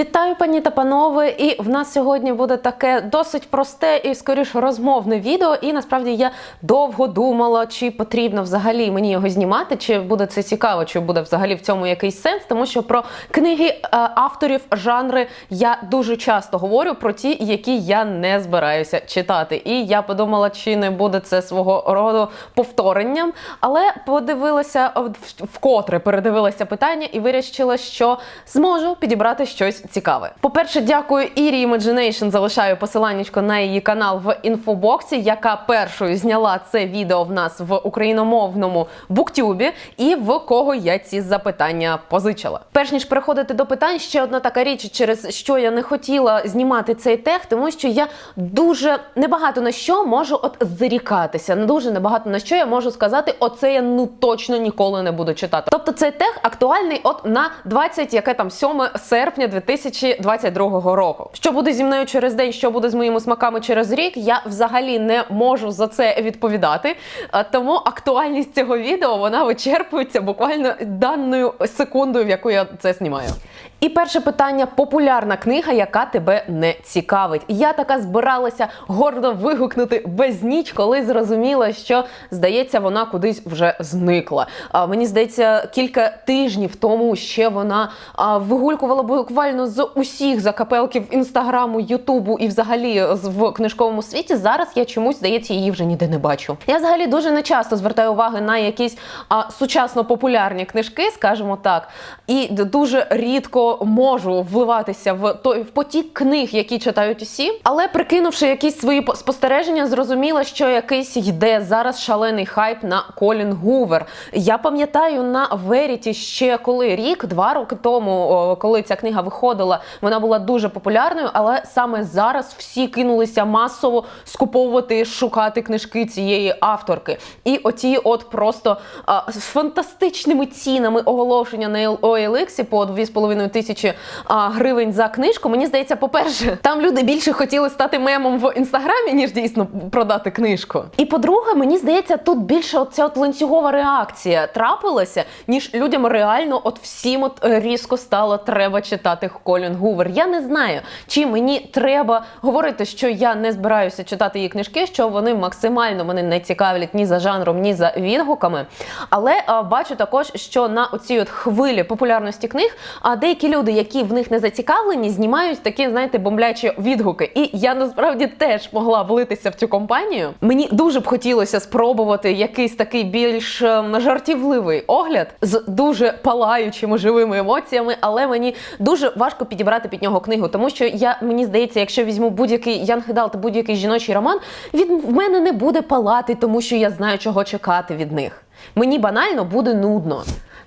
Вітаю, пані та панове! І в нас сьогодні буде таке досить просте і скоріш розмовне відео. І насправді я довго думала, чи потрібно взагалі мені його знімати, чи буде це цікаво, чи буде взагалі в цьому якийсь сенс. Тому що про книги е, авторів, жанри я дуже часто говорю про ті, які я не збираюся читати. І я подумала, чи не буде це свого роду повторенням, але подивилася вкотре передивилася питання і вирішила, що зможу підібрати щось цікаве. По-перше, дякую Ірі Imagination, залишаю посиланнячко на її канал в інфобоксі, яка першою зняла це відео в нас в україномовному буктюбі, і в кого я ці запитання позичила. Перш ніж переходити до питань, ще одна така річ, через що я не хотіла знімати цей тех, тому що я дуже небагато на що можу от зарікатися. Дуже небагато на що я можу сказати, оце я ну точно ніколи не буду читати. Тобто цей тех актуальний от на 20, яке там 7 серпня 2022 року. Що буде зі мною через день, що буде з моїми смаками через рік, я взагалі не можу за це відповідати. Тому актуальність цього відео вона вичерпується буквально даною секундою, в яку я це знімаю. І перше питання: популярна книга, яка тебе не цікавить. Я така збиралася гордо вигукнути без ніч, коли зрозуміла, що здається, вона кудись вже зникла. А мені здається, кілька тижнів тому ще вона а, вигулькувала буквально з усіх закапелків інстаграму, Ютубу і взагалі в книжковому світі. Зараз я чомусь здається, її вже ніде не бачу. Я взагалі дуже не часто звертаю уваги на якісь а, сучасно популярні книжки, скажімо так, і дуже рідко можу вливатися в той в потік книг, які читають усі. Але прикинувши якісь свої спостереження, зрозуміла, що якийсь йде зараз шалений хайп на Колін Гувер. Я пам'ятаю на Веріті ще коли рік, два роки тому, коли ця книга виходила, вона була дуже популярною, але саме зараз всі кинулися масово скуповувати, шукати книжки цієї авторки. І оті, от просто а, з фантастичними цінами оголошення на OLX по 2,5 тисячі а, гривень за книжку. Мені здається, по-перше, там люди більше хотіли стати мемом в інстаграмі, ніж дійсно продати книжку. І по-друге, мені здається, тут більше оця от ланцюгова реакція трапилася, ніж людям реально от всім от різко стало треба читати Колін Гувер. Я не знаю, чи мені треба говорити, що я не збираюся читати її книжки, що вони максимально мене не цікавлять ні за жанром, ні за відгуками. Але а, бачу також, що на оцій от хвилі популярності книг, а деякі люди, які в них не зацікавлені, знімають такі, знаєте, бомблячі відгуки. І я насправді теж могла влитися в цю компанію. Мені дуже б хотілося спробувати якийсь такий більш ем, жартівливий огляд з дуже палаючими живими емоціями, але мені дуже важко підібрати під нього книгу, тому що я мені здається, якщо візьму будь-який Ян Хедалт, будь-який жіночий роман, він в мене не буде палати, тому що я знаю, чого чекати від них. Мені банально буде нудно.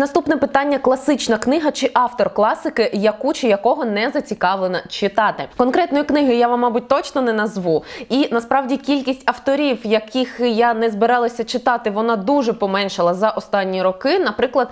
Наступне питання: класична книга чи автор класики, яку чи якого не зацікавлена читати. Конкретної книги я вам, мабуть, точно не назву. І насправді кількість авторів, яких я не збиралася читати, вона дуже поменшала за останні роки. Наприклад,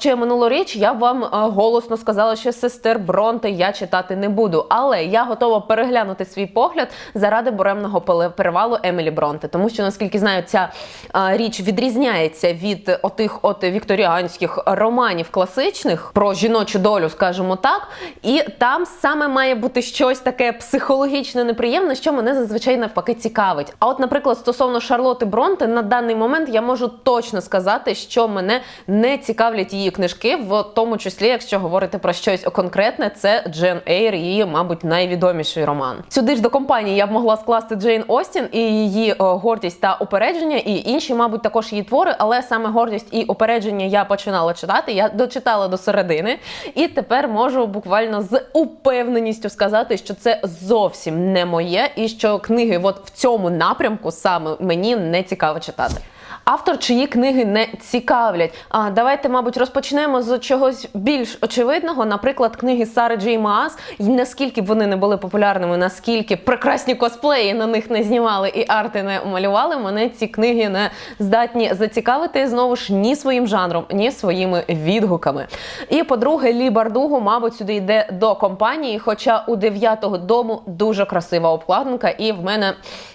ще минулоріч я вам голосно сказала, що сестер Бронте я читати не буду. Але я готова переглянути свій погляд заради буремного перевалу Емілі Бронте, тому що наскільки знаю, ця річ відрізняється від отих от вікторіанських романів класичних про жіночу долю, скажімо так. І там саме має бути щось таке психологічно неприємне, що мене зазвичай навпаки цікавить. А от, наприклад, стосовно Шарлоти Бронте, на даний момент я можу точно сказати, що мене не цікавлять її книжки, в тому числі, якщо говорити про щось конкретне, це Джен Ейр, її, мабуть, найвідоміший роман. Сюди ж до компанії я б могла скласти Джейн Остін і її е, гордість та упередження, і інші, мабуть, також її твори, але саме гордість і упередження я починала читати. Я дочитала до середини, і тепер можу буквально з упевненістю сказати, що це зовсім не моє, і що книги, от в цьому напрямку саме мені не цікаво читати. Автор чиї книги не цікавлять. А давайте, мабуть, розпочнемо з чогось більш очевидного. Наприклад, книги Сари Джей Маас. І наскільки б вони не були популярними, наскільки прекрасні косплеї на них не знімали і арти не малювали, мене ці книги не здатні зацікавити знову ж ні своїм жанром, ні своїми відгуками. І по-друге, Лі Бардугу, мабуть, сюди йде до компанії. Хоча у дев'ятого дому дуже красива обкладинка, і в мене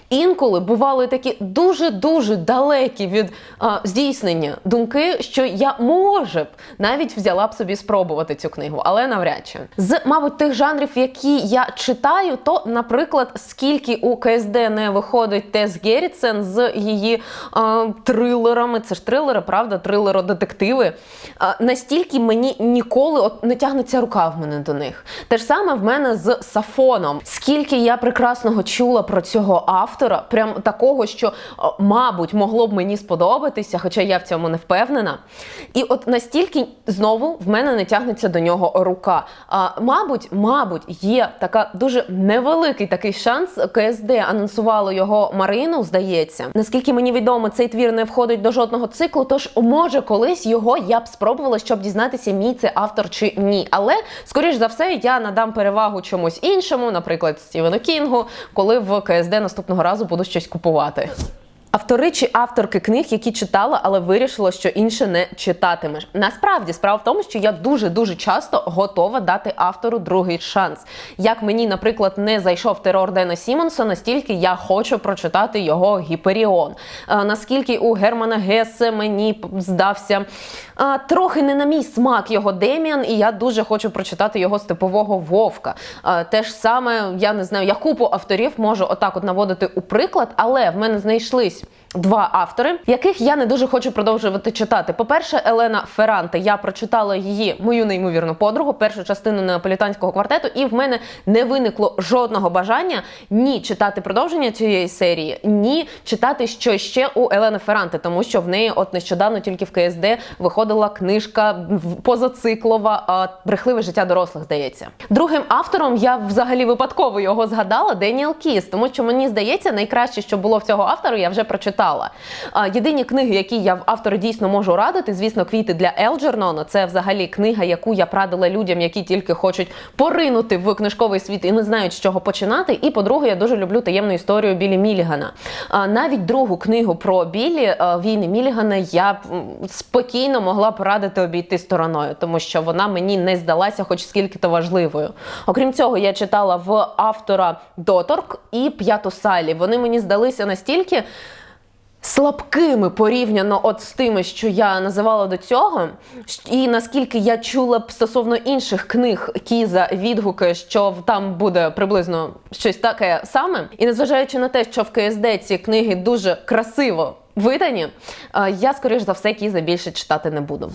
інколи бували такі дуже дуже далекі від а, здійснення думки, що я може б навіть взяла б собі спробувати цю книгу, але навряд чи з мабуть тих жанрів, які я читаю, то, наприклад, скільки у КСД не виходить Тес Геррітсен з її а, трилерами, це ж трилери, правда, трилеро-детективи. А, настільки мені ніколи от не тягнеться рука в мене до них. Те ж саме в мене з Сафоном. Скільки я прекрасного чула про цього автора, прям такого, що, мабуть, могло б мені сподобатися, хоча я в цьому не впевнена. І от настільки знову в мене не тягнеться до нього рука. А, мабуть, мабуть, є така дуже невеликий такий шанс. КСД анонсувало його Марину, здається. Наскільки мені відомо, цей твір не входить до жодного циклу. Тож, може, колись його я б спробувала, щоб дізнатися, мій це автор чи ні. Але, скоріш за все, я надам перевагу чомусь іншому, наприклад, Стівену Кінгу, коли в КСД наступного разу буду щось купувати. Автори чи авторки книг, які читала, але вирішила, що інше не читатимеш. Насправді справа в тому, що я дуже дуже часто готова дати автору другий шанс. Як мені, наприклад, не зайшов терор Дена Сімонса, настільки я хочу прочитати його Гіперіон. Е, наскільки у Германа Гесе мені здався е, трохи не на мій смак його Деміан, і я дуже хочу прочитати його степового вовка. А, те ж саме, я не знаю, я купу авторів можу отак от наводити у приклад, але в мене знайшлись. Два автори, яких я не дуже хочу продовжувати читати. По-перше, Елена Ферранте. Я прочитала її мою неймовірну подругу, першу частину неаполітанського квартету, і в мене не виникло жодного бажання ні читати продовження цієї серії, ні читати що ще у Елени Ферранте, тому що в неї от нещодавно тільки в КСД виходила книжка позациклова брехливе життя дорослих. Здається, другим автором я взагалі випадково його згадала Деніел Кіс, тому що мені здається, найкраще, що було в цього автора, я вже прочитала. А, єдині книги, які я в автора дійсно можу радити, звісно, квіти для Елджернона. Це взагалі книга, яку я прадила людям, які тільки хочуть поринути в книжковий світ і не знають, з чого починати. І по-друге, я дуже люблю таємну історію Білі Мілігана. Навіть другу книгу про Білі війни Мілігана я спокійно могла порадити обійти стороною, тому що вона мені не здалася, хоч скільки то важливою. Окрім цього, я читала в автора Доторк і П'яту Салі. Вони мені здалися настільки. Слабкими порівняно от з тими, що я називала до цього, і наскільки я чула б стосовно інших книг Кіза відгуки, що там буде приблизно щось таке саме. І незважаючи на те, що в КСД ці книги дуже красиво видані, е, я скоріш за все Кіза більше читати не буду.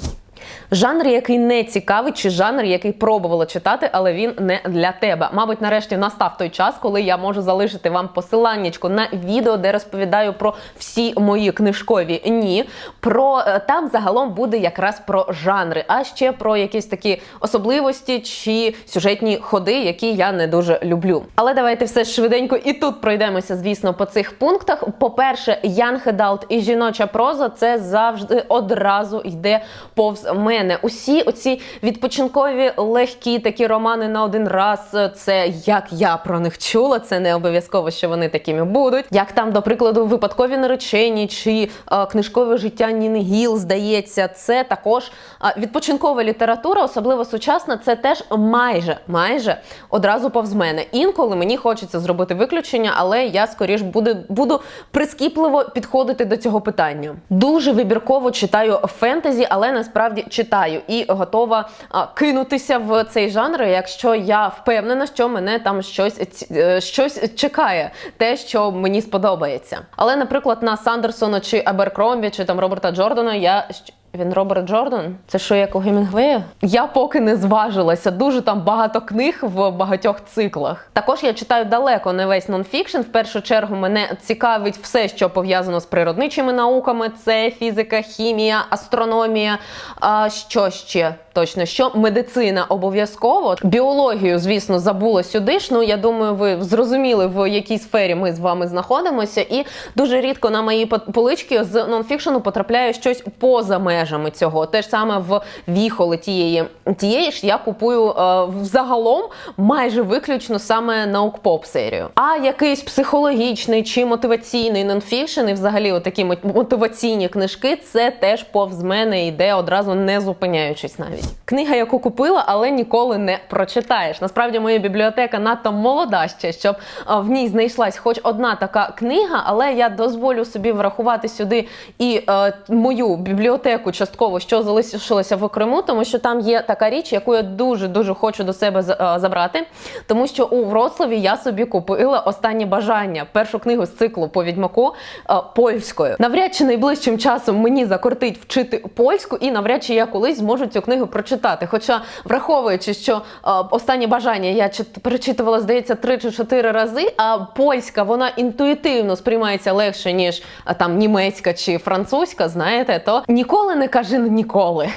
Жанр, який не цікавий, чи жанр, який пробувала читати, але він не для тебе. Мабуть, нарешті настав той час, коли я можу залишити вам посиланнячко на відео, де розповідаю про всі мої книжкові ні. Про е, там загалом буде якраз про жанри, а ще про якісь такі особливості чи сюжетні ходи, які я не дуже люблю. Але давайте все швиденько і тут пройдемося, звісно, по цих пунктах. По-перше, Young Adult і жіноча проза це завжди одразу йде повз мене. Усі оці відпочинкові легкі такі романи на один раз. Це як я про них чула. Це не обов'язково, що вони такими будуть. Як там, до прикладу, випадкові наречені чи е, книжкове життя Ніни Гіл, здається, це також е, відпочинкова література, особливо сучасна. Це теж майже майже одразу повз мене. Інколи мені хочеться зробити виключення, але я скоріш буду, буду прискіпливо підходити до цього питання. Дуже вибірково читаю фентезі, але насправді читаю і готова кинутися в цей жанр, якщо я впевнена, що мене там щось е, щось чекає, те, що мені сподобається. Але, наприклад, на Сандерсона чи Аберкромбі, чи там Роберта Джордана я. Він Роберт Джордан? Це що як у Гемінгвея? Я поки не зважилася. Дуже там багато книг в багатьох циклах. Також я читаю далеко не весь нонфікшн. В першу чергу мене цікавить все, що пов'язано з природничими науками: це фізика, хімія, астрономія. А що ще? Точно, що медицина обов'язково. Біологію, звісно, забула сюди ж. Ну я думаю, ви зрозуміли, в якій сфері ми з вами знаходимося. І дуже рідко на мої по- полички з нонфікшену потрапляє щось поза межами цього. Те ж саме в віхоли тієї тієї ж я купую е, взагалом майже виключно саме наук-поп серію. А якийсь психологічний чи мотиваційний нонфікшн, і взагалі отакі мо- мотиваційні книжки, це теж повз мене йде одразу не зупиняючись навіть. Книга, яку купила, але ніколи не прочитаєш. Насправді моя бібліотека надто молода ще, щоб в ній знайшлась хоч одна така книга, але я дозволю собі врахувати сюди і е, мою бібліотеку частково, що залишилося в Криму, тому що там є така річ, яку я дуже дуже хочу до себе е, забрати. Тому що у Вроцлаві я собі купила останнє бажання, першу книгу з циклу по відьмаку е, польською. Навряд чи найближчим часом мені закортить вчити польську, і навряд чи я колись зможу цю книгу прочитати. Хоча, враховуючи, що е, останнє бажання я чит- перечитувала, здається, три чи чотири рази, а польська вона інтуїтивно сприймається легше, ніж там німецька чи французька, знаєте, то ніколи не кажи ніколи.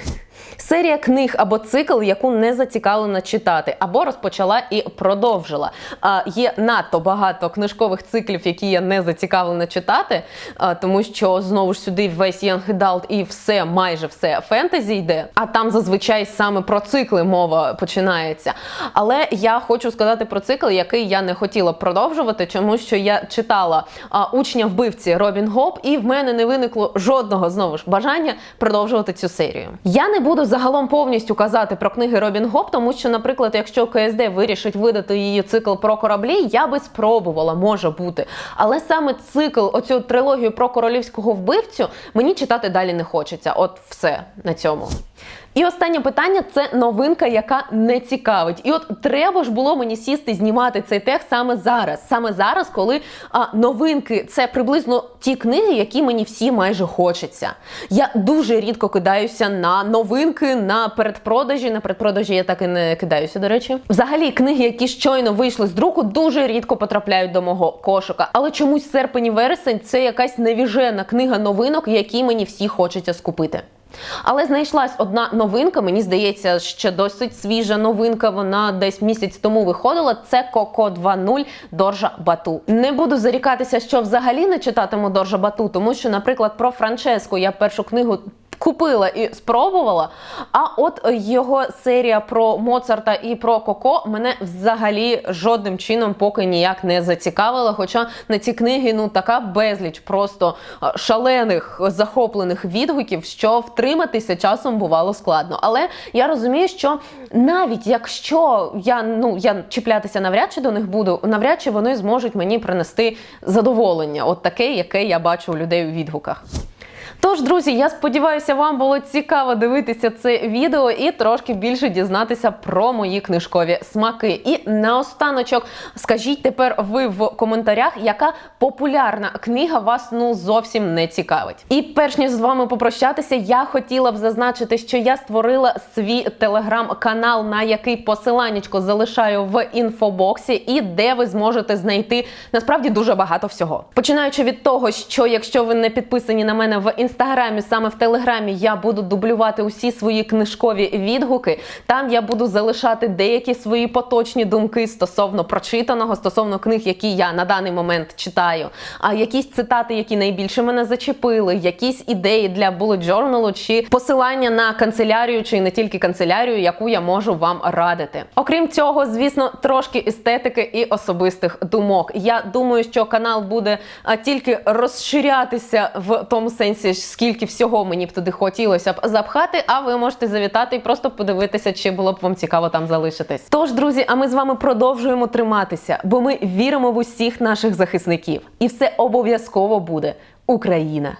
Серія книг або цикл, яку не зацікавлена читати, або розпочала і продовжила. А, є надто багато книжкових циклів, які я не зацікавлена читати, тому що знову ж сюди весь Young Adult і все, майже все фентезі йде. А там зазвичай саме про цикли мова починається. Але я хочу сказати про цикл, який я не хотіла продовжувати, тому що я читала учня вбивці Робін Гоп, і в мене не виникло жодного знову ж бажання продовжувати цю серію. Я не буду загалом повністю казати про книги Робін Гоп, тому що, наприклад, якщо КСД вирішить видати її цикл про кораблі, я би спробувала, може бути. Але саме цикл, оцю трилогію про королівського вбивцю, мені читати далі не хочеться. От все на цьому. І останнє питання це новинка, яка не цікавить. І от треба ж було мені сісти знімати цей текст саме зараз. Саме зараз, коли а, новинки це приблизно ті книги, які мені всі майже хочеться. Я дуже рідко кидаюся на новинки, на передпродажі. На передпродажі я так і не кидаюся, до речі. Взагалі, книги, які щойно вийшли з друку, дуже рідко потрапляють до мого кошика. Але чомусь серпень і вересень це якась невіжена книга новинок, які мені всі хочеться скупити. Але знайшлась одна новинка, мені здається, ще досить свіжа новинка. Вона десь місяць тому виходила. Це Коко 2.0 Доржа Бату. Не буду зарікатися, що взагалі не читатиму Доржа Бату, тому що, наприклад, про Франческу я першу книгу. Купила і спробувала. А от його серія про Моцарта і про Коко мене взагалі жодним чином поки ніяк не зацікавила. Хоча на ці книги ну така безліч просто шалених захоплених відгуків, що втриматися часом бувало складно. Але я розумію, що навіть якщо я ну я чіплятися навряд чи до них буду, навряд чи вони зможуть мені принести задоволення, от таке, яке я бачу у людей у відгуках. Тож, друзі, я сподіваюся, вам було цікаво дивитися це відео і трошки більше дізнатися про мої книжкові смаки. І наостаночок, скажіть тепер ви в коментарях, яка популярна книга вас ну зовсім не цікавить. І перш ніж з вами попрощатися, я хотіла б зазначити, що я створила свій телеграм-канал, на який посиланнячко залишаю в інфобоксі, і де ви зможете знайти насправді дуже багато всього. Починаючи від того, що якщо ви не підписані на мене в інстаграмі, саме в телеграмі, я буду дублювати усі свої книжкові відгуки. Там я буду залишати деякі свої поточні думки стосовно прочитаного, стосовно книг, які я на даний момент читаю. А якісь цитати, які найбільше мене зачепили, якісь ідеї для bullet journal чи посилання на канцелярію, чи не тільки канцелярію, яку я можу вам радити. Окрім цього, звісно, трошки естетики і особистих думок. Я думаю, що канал буде тільки розширятися в тому сенсі, скільки всього мені б туди хотілося б запхати. А ви можете завітати і просто подивитися, чи було б вам цікаво там залишитись. Тож, друзі, а ми з вами продовжуємо триматися, бо ми віримо в усіх наших захисників, і все обов'язково буде Україна.